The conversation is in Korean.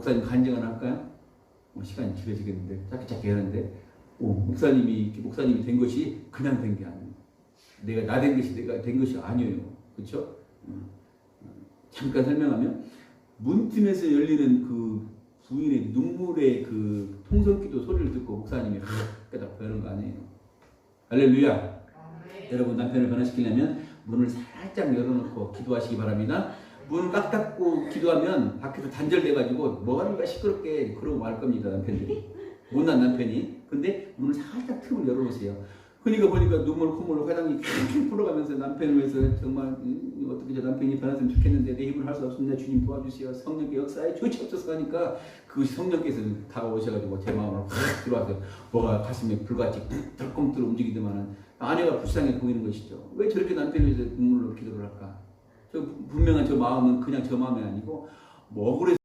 목사님 간증을 할까요? 뭐 시간이 길어지겠는데 짧게 짧게 하는데 오, 목사님이 목사님이 된 것이 그냥 된 게 아니에요. 내가 나 된 것이 내가 된 것이 아니에요. 그렇죠? 잠깐 설명하면 문틈에서 열리는 그 부인의 눈물의 그 통성기도 소리를 듣고 목사님이 깨닫고 그러는 거 아니에요. 할렐루야. 여러분 남편을 변화시키려면 문을 살짝 열어놓고 기도하시기 바랍니다. 문을 꽉 닫고 기도하면 밖에서 단절돼가지고 뭐 하는가 시끄럽게 그러고 말 겁니다 남편들이. 못난 남편이. 근데 문을 살짝 틈을 열어놓으세요. 그러니까 보니까 눈물 콧물 화장이 킹킹 풀어가면서 남편을 위해서 정말 음, 어떻게 저 남편이 변했으면 좋겠는데 내 힘을 할 수 없습니다. 주님 도와주세요. 성령께 역사에 조치없어서 하니까 그것이 성령께서 다가오셔가지고 제 마음을 확 들어와서 뭐가 가슴에 불같이 덜컹덜 움직이더만은 아내가 불쌍해 보이는 것이죠. 왜 저렇게 남편을 위해서 눈물로 기도를 할까? 저 분명한 저 마음은 그냥 저 마음이 아니고 뭐 억울해서